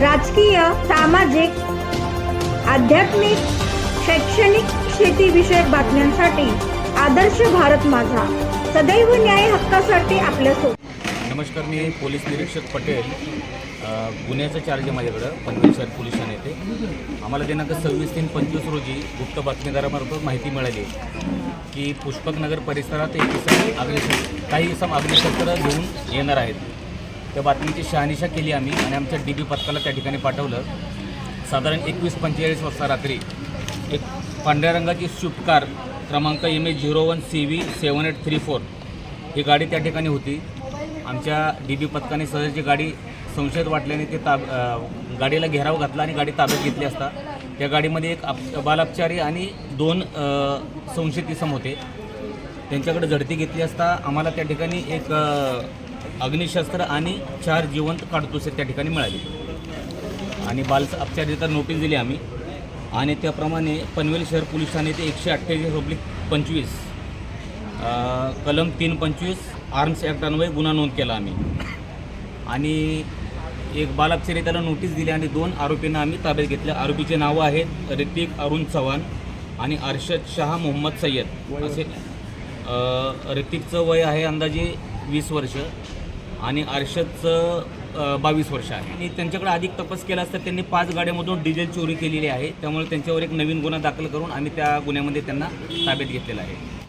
राजकीय सामाजिक आध्यात्मिक शैक्षणिक शेतीविषयक बातम्यांसाठी आदर्श भारत माझा. सदैव न्याय हक्कासाठी आपल्यासोबत नमस्कार मी पोलीस निरीक्षक पटेल. गुन्ह्याचा चार्ज आहे माझ्याकडं पनवेल शहर पोलीस ठाणे येथे आम्हाला दिनांक सव्वीस तीन पंचवीस रोजी गुप्त बातमीदारामार्फत माहिती मिळाली की पुष्पकनगर परिसरात एक इसम अग्निशस्त्र काही इसम अग्निशस्त्र घेऊन येणार आहेत. त्या बातमीची शहानिशा केली आम्ही आणि आमच्या डी बी पथकाला त्या ठिकाणी पाठवलं. साधारण एकवीस पंचेचाळीस वाजता रात्री एक पांढऱ्या रंगाची स्विफ्ट कार क्रमांक M H zero one C V seven eight three four ही गाडी त्या ठिकाणी होती. आमच्या डी बी पथकाने सहजची गाडी संशयित वाटल्याने ते ताब गाडीला घेराव घातला आणि गाडी ताब्यात घेतली असता. त्या गाडीमध्ये एक आप बालापचारी आणि दोन संशयित इसम होते. त्यांच्याकडे झडती घेतली असता आम्हाला त्या ठिकाणी एक अग्निशस्त्र आणि चार जिवंत काडतुसे त्या ठिकाणी मिळाले. आणि बाल अपचारिता नोटीस दिली आम्ही. आणि त्याप्रमाणे पनवेल शहर पोलीस ठाणे ते एकशे अठ्ठेचाळीस पब्लिक पंचवीस कलम तीन पंचवीस आर्म्स ॲक्टान्वये गुन्हा नोंद केला आम्ही. आणि एक बालअपचारिताला त्याला नोटीस दिली आणि दोन आरोपींना आम्ही ताब्यात घेतले. आरोपीचे नावं आहेत ऋतिक अरुण चव्हाण आणि अर्षद शहा मोहम्मद सय्यद. असे ऋतिकचं वय आहे अंदाजे वीस वर्ष. आणि अर्षदचं बावीस वर्ष आहे. आणि त्यांच्याकडे अधिक तपास केला असता त्यांनी पाच गाड्यांमधून डिझेल चोरी केलेली आहे. त्यामुळे त्यांच्यावर एक नवीन गुन्हा दाखल करून आम्ही त्या गुन्ह्यामध्ये त्यांना ताब्यात घेतलेला आहे.